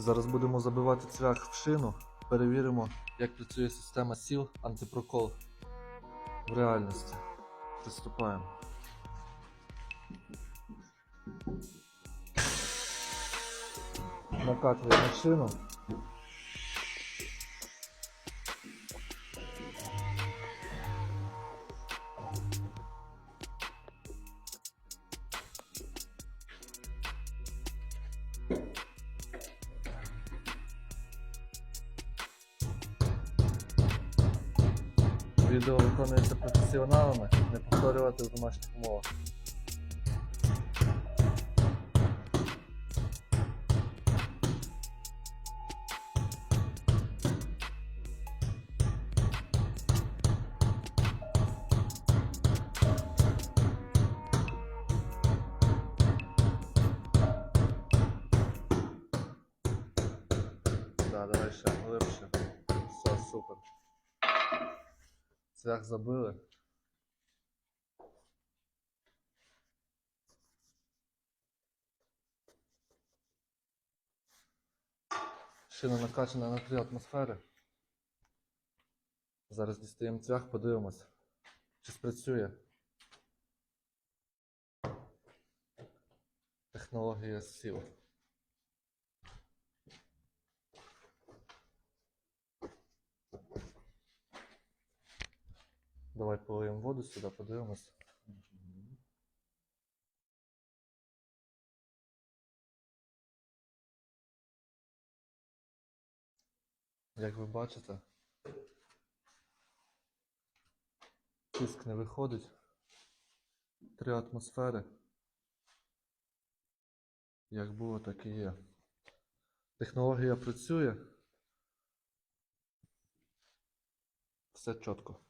Зараз будемо забивати цвях в шину, перевіримо, як працює система сіл антипрокол в реальності. Приступаємо. Накатуємо шину. Відео виконується професіоналами, не повторювати в домашніх умовах. Да, давай ще глибше. Все, супер. Цвях забили. Шина накачана на 3 атмосфери. Зараз дістаємо цвях, подивимось, чи спрацює. Технологія сіл. Давай полиємо воду сюди, подивимось. Як ви бачите, тиск не виходить. Три атмосфери. Як було, так і є. Технологія працює. Все чітко.